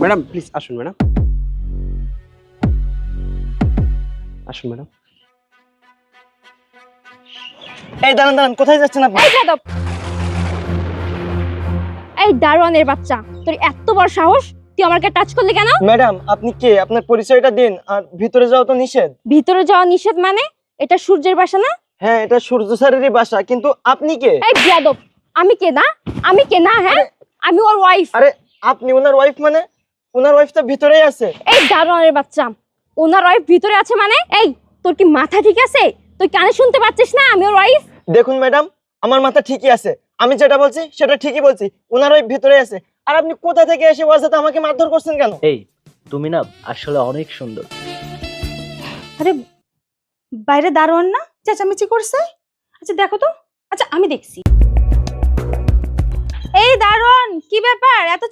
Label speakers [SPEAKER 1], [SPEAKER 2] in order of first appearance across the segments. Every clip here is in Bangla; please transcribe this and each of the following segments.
[SPEAKER 1] ম্যাডাম প্লিজ আসুন ম্যাডাম। আসুন ম্যাডাম।
[SPEAKER 2] এই দাঁড়ান দাঁড়ান কোথায় যাচ্ছেন আপনি?
[SPEAKER 3] এই যাদব। এই দারোয়ানের বাচ্চা তোর এত বড় সাহস? তুই আমাকে টাচ করলি কেন?
[SPEAKER 2] ম্যাডাম আপনি কে? আপনার পরিচয়টা দিন আর ভিতরে যাওয়া তো নিষেধ।
[SPEAKER 3] ভিতরে যাওয়া নিষেধ মানে? এটা সূর্যের বাসা না?
[SPEAKER 2] হ্যাঁ এটা সূর্য স্যারেরই বাসা কিন্তু আপনি কে?
[SPEAKER 3] এই যাদব আমি কে না? আমি কে না হ্যাঁ? আমি ওর ওয়াইফ
[SPEAKER 2] আরে আপনি ওনার ওয়াইফ মানে? ওনার ওয়াইফ তো ভিতরেই আছে।
[SPEAKER 3] এই দারোয়ানের বাচ্চা। ওনার ওয়াইফ ভিতরে আছে মানে? এই তোর কি মাথা ঠিক আছে? তুই কানে শুনতে পাচ্ছিস না আমি ওর ওয়াইফ
[SPEAKER 2] দেখুন ম্যাডাম আমার মাথা ঠিকই আছে। আমি যেটা বলছি সেটা ঠিকই বলছি। ওনার ওয়াইফ ভিতরে আছে। আর আপনি কোথা থেকে এসে ওয়াজাতে আমাকে মারধর করছেন কেন?
[SPEAKER 4] এই তুমি না আসলে অনেক সুন্দর।
[SPEAKER 5] আরে বাইরে দারোয়ান না? চেঁচামেচি করছে? আচ্ছা দেখো তো। আচ্ছা আমি দেখছি। এই দারোয়ান কি ব্যাপার? এত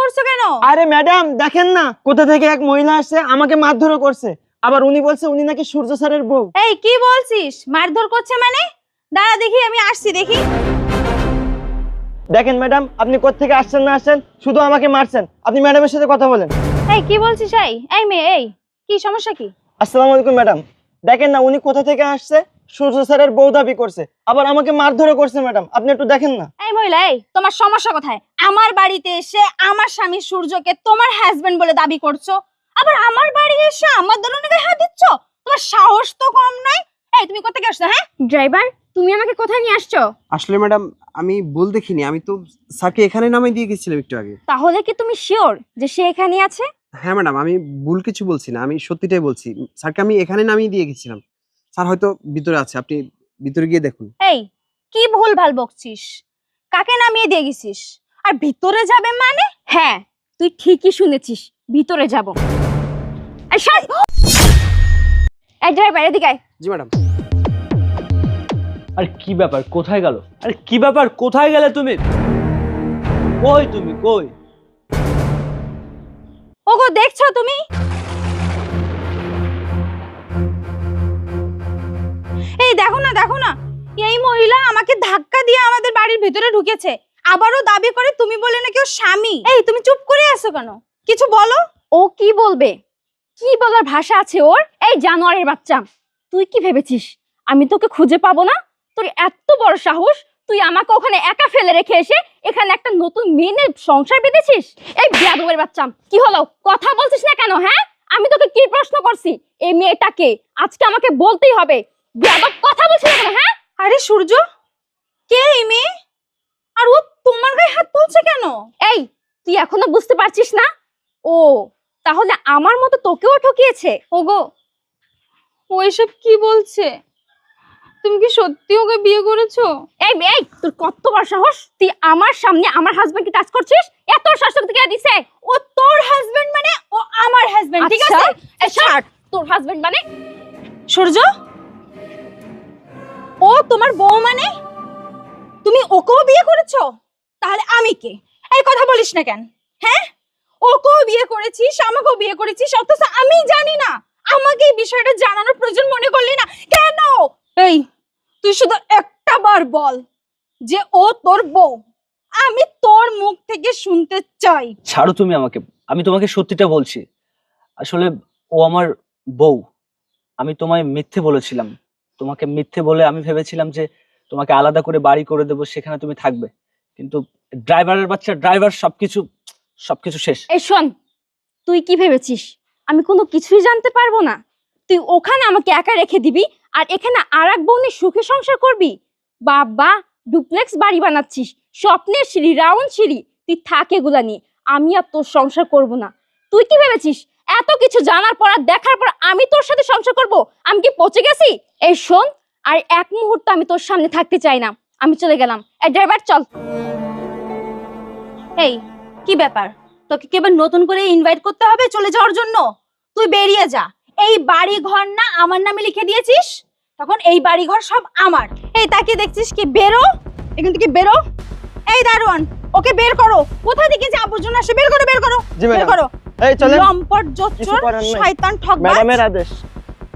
[SPEAKER 5] করছ কেন?
[SPEAKER 2] আরে ম্যাডাম দেখেন না কোথা থেকে এক মহিলা আসছে আমাকে মারধরও করছে। আবার উনি বলছে উনি নাকি সূর্য স্যারের বউ।
[SPEAKER 5] এই কি বলছিস? মারধর করছে মানে? দাঁড়া দেখি আমি আসছি দেখি।
[SPEAKER 2] দেখেন ম্যাডাম আপনি কোথা থেকে আসছেন না আসছেন শুধু আমাকে মারছেন। আপনি ম্যাডামের সাথে কথা বলেন।
[SPEAKER 5] এই কি বলছিস এই? এই মেয়ে এই কি সমস্যা কি?
[SPEAKER 2] আসসালামু আলাইকুম ম্যাডাম। দেখেন না উনি কোথা থেকে আসছে সূর্য স্যারের বউ দাবি করছে আবার আমাকে মারধরও করছে ম্যাডাম। আপনি একটু দেখেন না।
[SPEAKER 5] এই মহিলা এই তোমার সমস্যা কোথায়? আমার বাড়িতে এসে আমার স্বামী সূর্যকে তোমার হাজবেন্ড বলে দাবি করছ? আবার আমার বাড়ি এসে আমার দলনে হাত দিচ্ছ? তোমার সাহস তো কম নয় এই তুমি কোথা থেকে আসছো হ্যাঁ?
[SPEAKER 3] ড্রাইভার তুমি আমাকে কোথায় নিয়ে আসছো?
[SPEAKER 1] আসলে ম্যাডাম আমি বল দেখিনি। আমি তো স্যারকে এখানে নামাই দিয়ে গেছিলাম একটু আগে।
[SPEAKER 3] তাহলে কি তুমি শিওর যে সে এখানে আছে?
[SPEAKER 1] হ্যাঁ ম্যাডাম আমি ভুল কিছু বলছি না। আমি সত্যিটাই বলছি। স্যারকে আমি এখানে নামিয়ে দিয়ে গেছিলাম। স্যার হয়তো ভিতরে আছে। আপনি ভিতরে গিয়ে দেখুন।
[SPEAKER 5] এই কি ভুল ভালো বকছিস? কাকে নামিয়ে দিয়ে গেছিস? আর ভিতরে যাবে মানে?
[SPEAKER 3] হ্যাঁ তুই ঠিকই শুনেছিস ভিতরে যাব। এই সর! এই ড্রাইভার এদিকে আয়।
[SPEAKER 1] জি ম্যাডাম।
[SPEAKER 4] আর কি ব্যাপার? কোথায় গেল? আরে কি ব্যাপার? কোথায় গেলে তুমি? কই তুমি? কই?
[SPEAKER 5] ওগো দেখছ তুমি? এই দেখো না দেখো না। এই মহিলা আমাকে ধাক্কা দিয়ে আমাদের বাড়ির ভিতরে ঢুকেছে। আবারও দাবি করে তুমি বলে নাকি ওর স্বামী। এই, তুমি চুপ করে আছো কেন? কিছু বলো।
[SPEAKER 3] ও কি বলবে? কি বলার ভাষা আছে ওর? এই জানোয়ারের বাচ্চা, তুই কি ভেবেছিস? আমি তোকে খুঁজে পাবো না? তোর এত বড় সাহস, তুই আমাকে ওখানে একা ফেলে রেখে এসে এখানে একটা নতুন মেয়ে সংসার বেঁধেছিস? এই বিয়াদবের বাচ্চা, কি হলো? কথা বলছিস না কেন হ্যাঁ? আমি তোকে কি প্রশ্ন করছি? এই মেয়েটাকে আজকে আমাকে বলতেই হবে। বিয়াদব কথা বলছিস কেন হ্যাঁ?
[SPEAKER 5] আরে সূর্য কে এই মেয়ে? আর ও তোমার গায়ে হাত তুলছে কেন?
[SPEAKER 3] এই তুই এখনও বুঝতে পারছিস না? ও তাহলে আমার মতো তোকেও ঠকিয়েছে?
[SPEAKER 5] ওগো ও এসব কি বলছে? তুমি কি সত্যি ওকে বিয়ে করেছ?
[SPEAKER 3] এই এই তোর কত বড় সাহস? তুই আমার সামনে আমার হাজবেন্ডকে টাচ করছিস? এত সাহস তোকে কে দিছে?
[SPEAKER 5] ও তোর হাজবেন্ড মানে ও আমার হাজবেন্ড ঠিক
[SPEAKER 3] আচ্ছা,
[SPEAKER 5] আছে?
[SPEAKER 3] এই ছাড়। তোর হাজবেন্ড মানে
[SPEAKER 5] সূর্য ও তোমার বউ মানে? তুমি ওকেও বিয়ে করেছ? তাহলে আমি কে? এই কথা বলিস না কেন হ্যাঁ? ওকেও বিয়ে করেছিস, আমাকেও বিয়ে করেছিস, অথচ আমি জানি না। আমাকে এই বিষয়টা জানানোর প্রয়োজন মনে করলি না। কেন? এই, তুই শুধু একটা বার বল যে ও তোর বউ। আমি তোর মুখ থেকে শুনতে চাই।
[SPEAKER 4] ছাড়ো তুমি আমাকে, আমি তোমাকে সত্যিটা বলছি। আসলে ও আমার বউ। আমি তোমায় মিথ্যে বলেছিলাম। তোমাকে মিথ্যে বলে আমি ভেবেছিলাম যে তোমাকে আলাদা করে বাড়ি করে দেবো, সেখানে তুমি থাকবে। কিন্তু ড্রাইভারের বাচ্চা, ড্রাইভার সবকিছু সবকিছু শেষ।
[SPEAKER 3] এই শোন, তুই কি ভেবেছিস? আমি কোনো কিছুই জানতে পারব না। তুই ওখানে আমাকে একা রেখে দিবি আর এখানে আর এক বোনের সুখে সংসার করবি? বাবা, ডুপ্লেক্স বাড়ি বানাচ্ছিস, স্বপ্নের সিঁড়ি, রাউন্ড সিঁড়ি। তুই থাক এগুলা নিয়ে, আমি আর তোর সংসার করব না। তুই কি ভেবেছিস? এত কিছু জানার পর আর দেখার পর আমি তোর সাথে সংসার করব? আমি কি পচে গেছি? এই শোন আর এক মুহূর্ত আমি তোর সামনে থাকতে চাই না। আমি চলে গেলাম। এই ড্রাইভার চল।
[SPEAKER 5] এই কি ব্যাপার? তোকে কি এবার নতুন করে ইনভাইট করতে হবে চলে যাওয়ার জন্য? তুই বেরিয়ে যা। এই বাড়ি ঘর না আমার নামে লিখে দিয়েছিস? তখন এই বাড়ি ঘর সব আমার। এই তাকে দেখছিস কি? বেরো। এখান থেকে বেরো। এই দারোয়ান ওকে বের করো। কোথা থেকে যে আবর্জনা আসে বের করো বের করো। বের করো।
[SPEAKER 2] এই চলেন।
[SPEAKER 5] লম্পট জোচ্চোর। শয়তান ঠকবাজ
[SPEAKER 2] ম্যাডামের আদেশ।